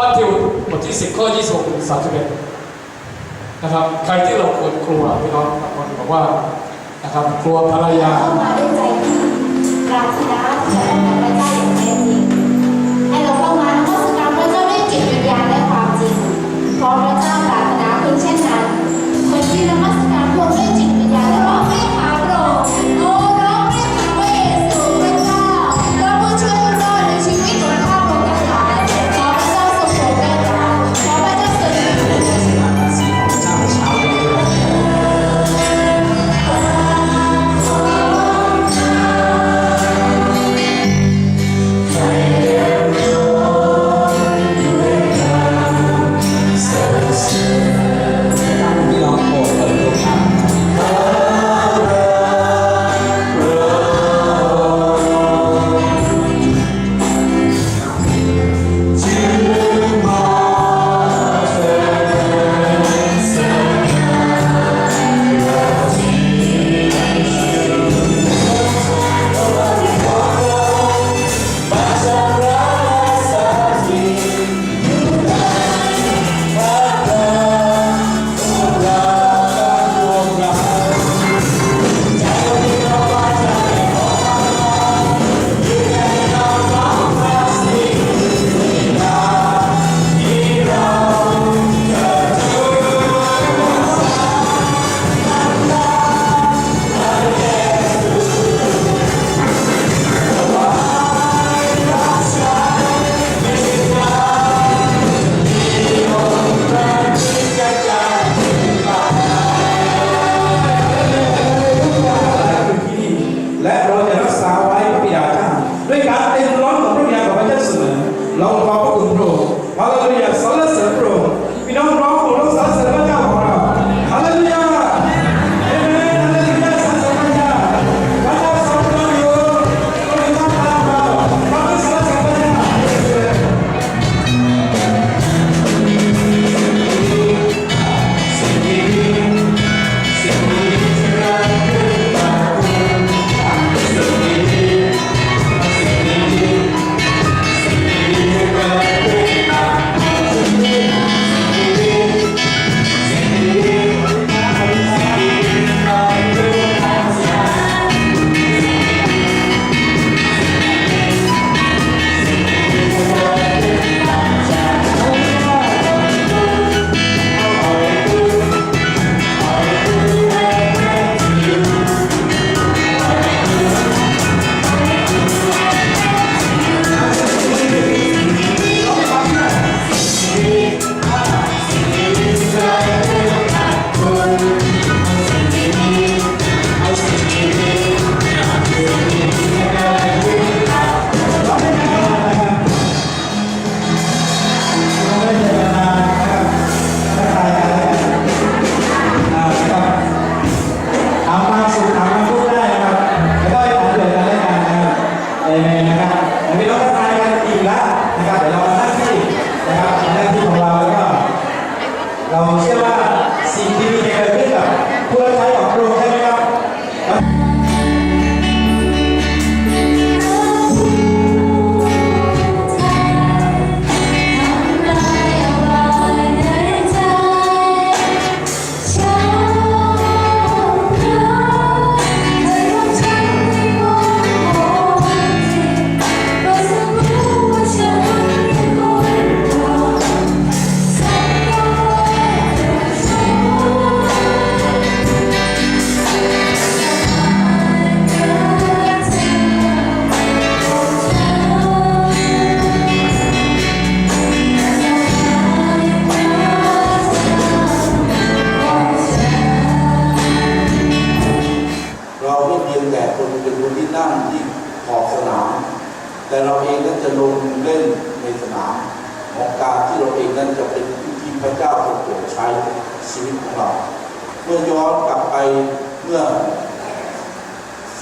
มัทธิวบทที่สิบข้อยี่สิบสัถึง31 นะครับ ใครที่เราควรกลัวพี่น้องบางคนบอกว่า นะครับ กลัวภรรยาเข้ามาด้วยใจที่รารถนา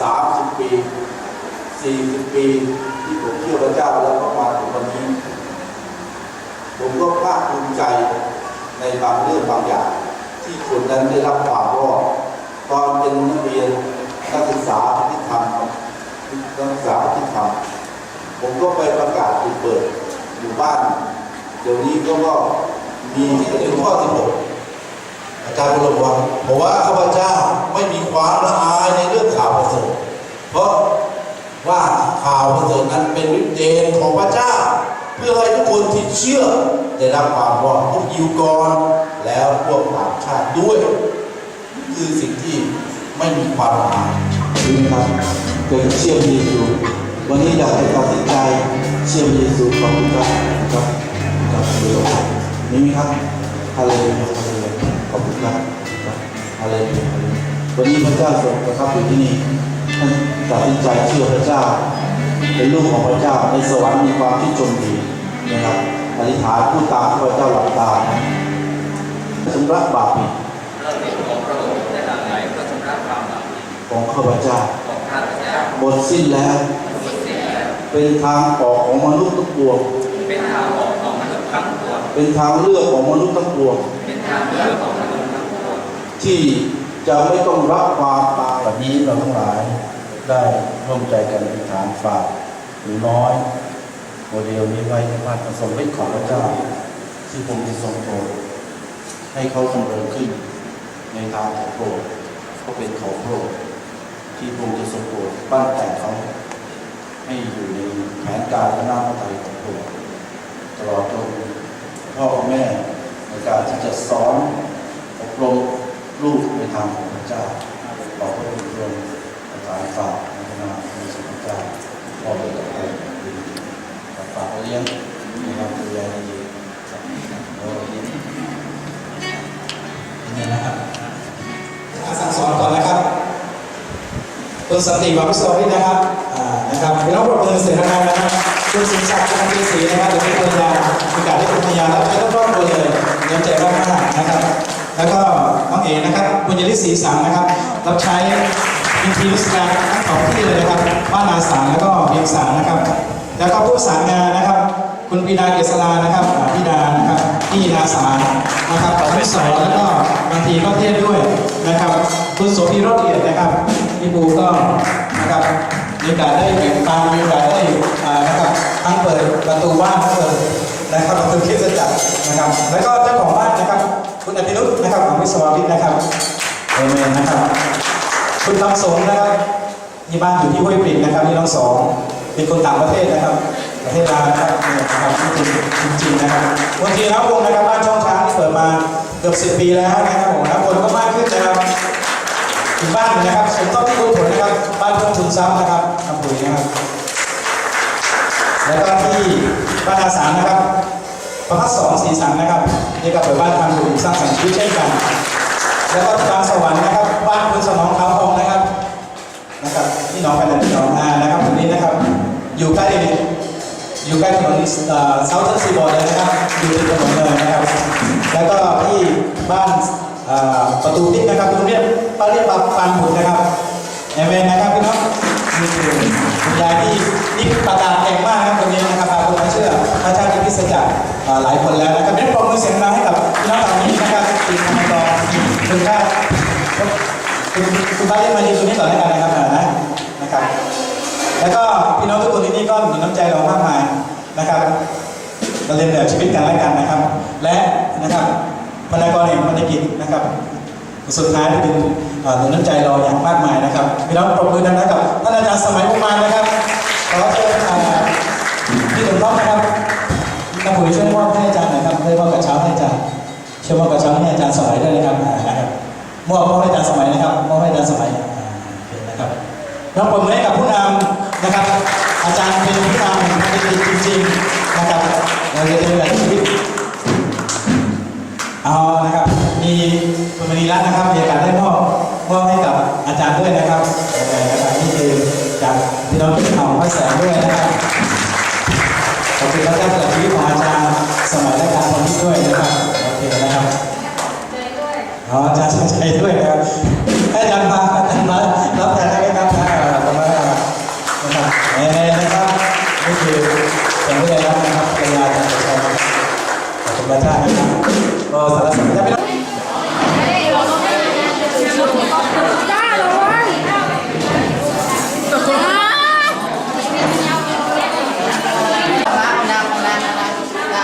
สามสิบปีสี่สิบปีที่ผมเชื่อพระเจ้าแล้วก็มาถึงวันนี้ ผมก็ภาคภูมิใจในบางเรื่องบางอย่าง ที่คนนั้นได้รับความรอดตอนเป็นนักเรียนนักศึกษาที่ทำนักศึกษาที่ทำผมก็ไปประกาศเปิดหมู่บ้าน เดี๋ยวนี้ก็มีถึงข้อที่หก อาจารย์บรมว่าบอกว่าข้าพเจ้าไม่มีความละอายในเรื่องข่าวประเสริฐเพราะว่าข่าวประเสริฐนั้นเป็นวิเดนของพระเจ้า เพื่อให้ทุกคนที่เชื่อได้รับความรอดพวกยิวกรแล้วพวกต่างชาติด้วย คือสิ่งที่ไม่มีความละอายใช่ไหมครับเคยเชื่อเยซูวันนี้อยากให้ตัดสินใจเชื่อเยซูขอบคุณครับครับครับคุณผู้ชมนี่ไหมครับฮาเลลูยาฮาเลลูยาขอบคุณครับครับ ฮาเลลูยาฮาเลลูยาวันนี้พระเจ้าทรงประทับอยู่ที่นี่ท่านตัดสินใจเชื่อพระเจ้า เป็นลูกของพระเจ้าในสวรรค์มีความที่ชมดีนะครับอธิษฐานพูดตามที่พระเจ้าหลับตานะชำระบาปผิดเรื่องนี้ของพระองค์ได้หลั่งไหลเพื่อชำระความบาปของข้าพเจ้าของข้าพเจ้าหมดสิ้นแล้วทุกสิ่งแล้ว เป็นทางออกของมนุษย์ทุกปวงเป็นทางออกของมนุษย์ทั้งปวงเป็นทางเลือกของมนุษย์ทั้งปวงเป็นทางเลือกของ ที่จะไม่ต้องรับความตายแบบนี้เราทั้งหลาย ได้ร่วมใจกันอธิษฐานฝากหรือน้อยโมเดลนี้ไว้ในพระประสงค์เป็นของพระเจ้า ที่ผมจะทรงโปรดให้เขาสำเริญขึ้น ในทางของโปรดก็เป็นของโปรดที่ผมจะทรงโปรดบ้านแต่งเขาให้อยู่ในแผนการและหน้าพระทัยของโปรดตลอดจนพ่อแม่ในการที่จะสอนอบรม ลูกในทางของพระเจ้าขอพระองคุณทรงประทานฝากในนามของพระเจ้าพ่อเด็กกับผมฝากเลี้ยงนะครับดูแลดีครับแล้วก็เลี้ยงนี่นะครับอาสั่งสอนก่อนนะครับคุณสันติวารุสวริตนะครับนะครับพี่น้องปรบมือเสียงดังๆนะครับคุณสิงศักดิ์คุณศรีนะครับหรือคุณภรรยามีการได้คุณภรรยารับใช้ต้องรอบตัวเลยเงินใจมากๆนะครับ แล้วก็ เอ๋นะครับคุณยลิศรีสังนะครับ รับใช้พิธีวิสการทั้งสองที่เลยนะครับ บ้านนาสารแล้วก็เพียงสารนะครับ แล้วก็ผู้สานงานนะครับ คุณปีดาเกษรานะครับพี่ดานะครับพี่นาสารนะครับทั้งสองแล้วก็บางทีก็เทศด้วยนะครับ คุณโสภีรอดเอียดนะครับพี่ปูก็นะครับมีโอกาสได้แบ่งปันมีโอกาสได้นะครับทั้งเปิดประตูบ้านทั้งเปิดนะครับประตูคริสตจักรนะครับ แล้วก็เจ้าของบ้านนะครับ คุณอภิรุษนะครับของวิศววิทย์นะครับเอเมนนะครับคุณคำสงนะครับที่บ้านอยู่ที่ห้วยปริกนะครับนี่น้องสองเป็นคนต่างประเทศนะครับ ประเทศลาวนะครับเนี่ยนะครับจริงจริงนะครับวันทีแล้ววงนะครับบ้านช่องช้างที่เปิดมาเกือบสิบปีแล้วนะครับผมแล้วคนก็มากขึ้นนะครับอีกบ้านนะครับสมทบที่คุณผลนะครับบ้านเพิ่มทุนทรัพย์นะครับทำปุ๋ยนะครับแล้วก็ที่บ้านอาสานะครับ ประพัฒสองสีสันนะครับนี่ก็เปิดบ้านทำปุ๋ยสร้างสรรค์ชีวิตเช่นกัน แล้วก็ทางสวรรค์นะครับบ้านคุณสนองขาวทองนะครับนะครับที่น้องกันที่น้องนานะครับตรงนี้นะครับ อยู่ใกล้อยู่ใกล้ถนนเซาท์เทิร์นซีบอร์ดเลยนะครับอยู่ติดถนนเลยนะครับ แล้วก็ที่บ้านประตูทิศนะครับตรงนี้ป้าเรียกปาปานผุนนะครับเอเมนนะครับพี่น้อง นี่คือคุณยายที่นี่ประกาศเก่งมากนะครับตรงนี้นะครับพาคนมาเชื่อพระเจ้าที่พิเศษจากหลายคนแล้วนะครับเน้นปรบมือเสียงดังให้กับน้องเหล่านี้นะครับทีมทำกรคุณค่าคุณคุณป้าเรียกมายืนตรงนี้ก่อนแล้วกันนะครับนะนะครับ แล้วก็พี่น้องทุกคนที่นี่ก็มีน้ำใจเรามากมายนะครับเราเรียนแบบชีวิตกันและกันนะครับ และนะครับพนักงานแห่งพันธกิจนะครับ สุดท้ายที่เป็นเอ่อหนุนน้ำใจเราอย่างมากมายนะครับพี่น้องปรบมือดังๆกับท่านอาจารย์สมัยประมานะครับขอเชิญพี่ถุงต้องนะครับนักปุ๋ยช่วยมอบให้อาจารย์หน่อยครับช่วยมอบกระเช้าให้อาจารย์ช่วยมอบกระเช้าให้อาจารย์สมัยด้วยนะครับมอบมอบให้อาจารย์สมัยนะครับมอบให้อาจารย์สมัยนะครับเราปรบมือให้กับผู้นำนะครับ อาจารย์เป็นผู้นำแห่งพันธกิจจริงๆนะครับเราจะเป็นแบบชีวิตเอานะครับมี มณีรัตน์นะครับมีโอกาสได้มอบมอบให้กับอาจารย์ด้วยนะครับเออนะครับนี่คือจากพี่น้องที่ทำพระแสงด้วยนะครับขอบคุณพระเจ้าสำหรับชีวิตของอาจารย์สมัยและการทำที่ด้วยนะครับโอเคนะครับอ๋ออาจารย์ชัยชัยด้วยนะครับให้อาจารย์มาอาจารย์มารับแทนได้ไหมครับอ่าประมาณนะครับเอ่อนะครับนี่คือสิ่งที่ได้รับนะครับภรรยาอาจารย์ชัยชัยนะครับขอบคุณพระเจ้านะครับก็สารสนจะไม่ต้อง Nam nam nam nam nam nam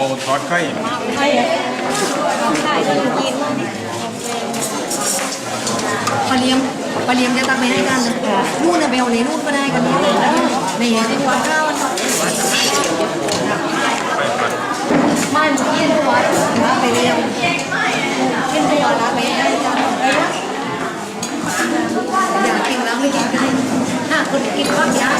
nam อดไข่ปลาเลียมปลาเลียมจะตักไปให้กันนู่นน่ะไปเอาในนู่นก็ได้กันนี่ในที่วัดข้าวไม่เมื่อกี้ที่วัดนะไปเรียมขึ้นไปวัดนะไปให้กันอยากกินแล้วไม่กินกันถ้าคนกินก็ยาก